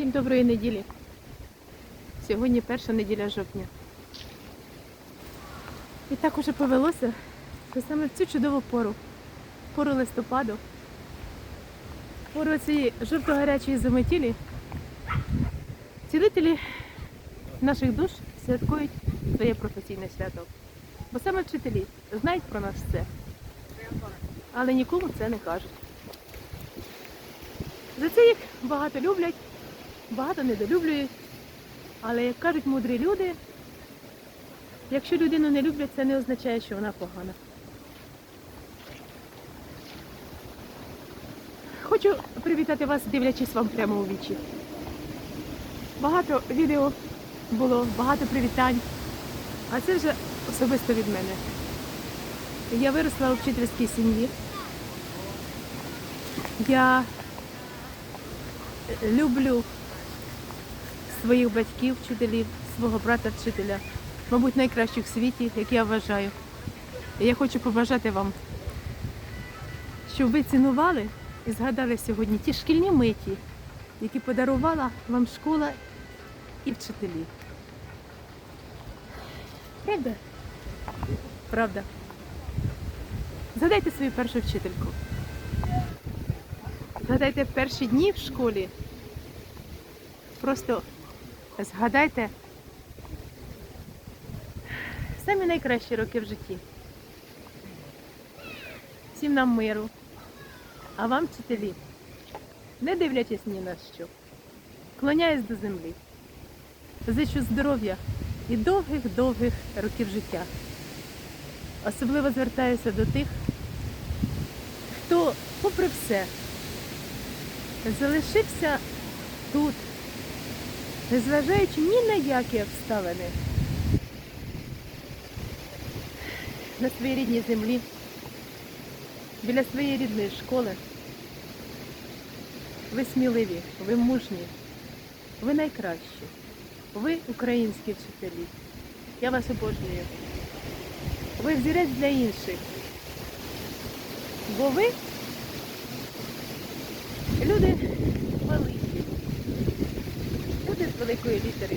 Всім доброї неділі. Сьогодні перша неділя жовтня. І так уже повелося, що саме в цю чудову пору, пору листопаду, пору цієї жовто-гарячої заметілі, цілителі наших душ святкують своє професійне свято. Бо саме вчителі знають про нас все, але нікому це не кажуть. За це їх багато люблять, багато недолюблюють. Але як кажуть мудрі люди, якщо людину не люблять, це не означає, що вона погана. Хочу привітати вас, дивлячись вам прямо у вічі. Багато відео було, багато привітань, а це вже особисто від мене. Я виросла у вчительській сім'ї. Я люблю своїх батьків, вчителів, свого брата вчителя, мабуть, найкращих в світі, як я вважаю. І я хочу побажати вам, щоб ви цінували і згадали сьогодні ті шкільні миті, які подарувала вам школа і вчителі. Правда? Правда. Згадайте свою першу вчительку. Згадайте перші дні в школі. Просто згадайте самі найкращі роки в житті. Всім нам миру, а вам, вчителі, не дивлячись ні на що, клоняюсь до землі. Зичу здоров'я і довгих-довгих років життя. Особливо звертаюся до тих, хто, попри все, залишився тут, незважаючи ні на які обставини, на своїй рідній землі, біля своєї рідної школи. Ви сміливі, ви мужні, ви найкращі, ви українські вчителі. Я вас обожнюю. Ви взірець для інших. Бо ви люди великі, великої літери,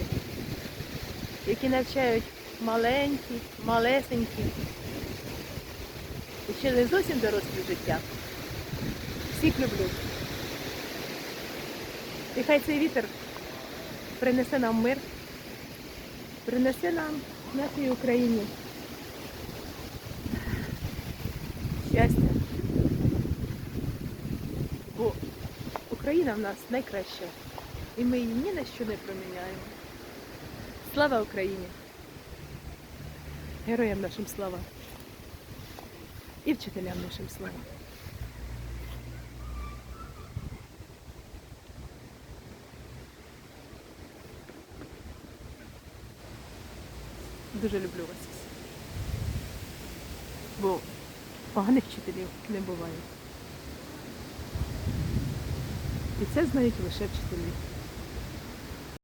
які навчають маленькі, малесенькі, і ще не зовсім дорослі життя. Всіх люблю. І хай цей вітер принесе нам мир, принесе нам нашій Україні щастя. Бо Україна в нас найкраща. І ми її ні на що не проміняємо. Слава Україні! Героям нашим слава! І вчителям нашим слава! Дуже люблю вас. Бо поганих вчителів не буває. І це знають лише вчителі.